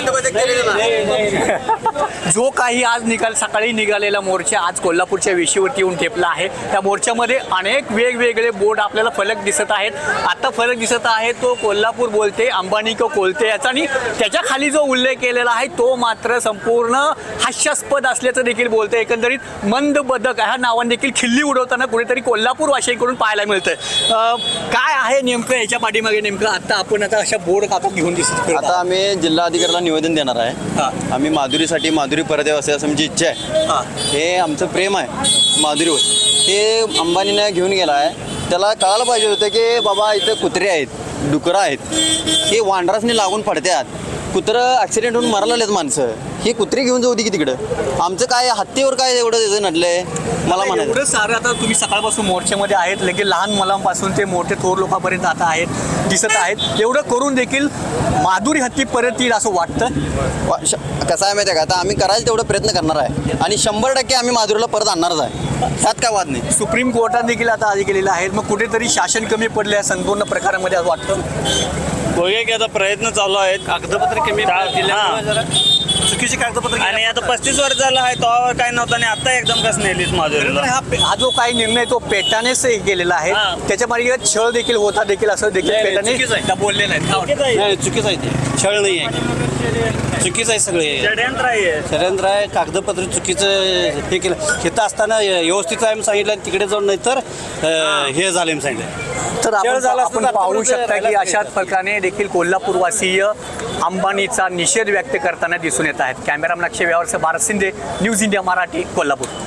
मंडप देखते जो काही आज निकाल सकाळी निघालेला मोर्चा आज कोल्हापूरच्या वेशीवरती येऊन ठेपला आहे. त्या मोर्चामध्ये अनेक वेगवेगळे बोर्ड आपल्याला फलक दिसत आहेत. आता फलक दिसत आहे तो कोल्हापूर बोलते अंबानी को कोलते याचा आणि त्याच्याखाली जो उल्लेख केलेला आहे तो मात्र संपूर्ण हास्यास्पद असल्याचं देखील बोलते एकंदरीत मंद बदक ह्या नावाने देखील खिल्ली उडवताना कुठेतरी कोल्हापूर वाशिकडून पाहायला मिळतंय. काय आहे नेमकं याच्या पाठीमागे नेमकं? आता आपण आता अशा बोर्ड आता घेऊन दिसत आता आम्ही जिल्हाधिकाऱ्याला निवेदन देणार आहे. हा. आम्ही माधुरीसाठी माधुरी परत यावं असं आमची इच्छा आहे. हा. हे आमचं प्रेम आहे माधुरीवर हे अंबानीने घेऊन गेला आहे. त्याला कळायला पाहिजे होतं की बाबा इथं कुत्रे आहेत डुकरं आहेत. हे वांडरासनी लागून पडतात कुत्रं ॲक्सिडेंट होऊन मरायला लागलेत माणसं. ही कुत्री घेऊन जाऊ दे की तिकडं. आमचं काय हत्तीवर काय एवढं त्याचं नडलंय? मला म्हणायचं. एवढं सारं आता तुम्ही सकाळपासून मोर्चामध्ये आहेत लगे लहान मुलांपासून ते मोठे थोर लोकांपर्यंत आता आहेत दिसत आहेत. एवढं करून देखील माधुरी हत्ती परत येईल असं वाटतं? कसं आहे माहिती आहे का? आता आम्ही करायला तेवढा प्रयत्न करणार आहे. आणि शंभर टक्के आम्ही माधुरीला परत आणणारच आहे. ह्यात काय वाद नाही. सुप्रीम कोर्टात देखील आता आधी केलेलं आहे. मग कुठेतरी शासन कमी पडले आहे संपूर्ण प्रकारामध्ये वाटतं? बघूया की आता प्रयत्न चालू आहेत. कागदपत्र कमी दिल्यामुळे जरा चुकीची कागदपत्र आणि आता पस्तीस वर्ष झालं आहे तो काय नव्हतं आणि आता एकदम कसं नेलीत माधुरीला? हा पे- हा जो काही निर्णय तो पेटानेच हे केलेला आहे. हा. त्याच्यामागे छळ देखील होता देखील असं देखील पेटाने चुकीचं आहे. बोलले नाही नाही चुकीचं आहे ते. छळ नाही आहे. चुकीचं आहे सगळे. षडयंत्र आहे. षडयंत्र आहे कागदपत्र चुकीचं हे केलं. इथं असताना व्यवस्थित आहे म्हणून सांगितलं आणि तिकडे जाऊन नाही तर हे. झालं म्हणून सांगितलं. तर आपण पाहू शकता की अशाच प्रकारे देखील कोल्हापूरवासीय अंबानीचा निषेध व्यक्त करताना दिसून येत आहेत. कॅमेरामॅन अक्षय व्यवहारचं भारत शिंदे न्यूज इंडिया मराठी कोल्हापूर.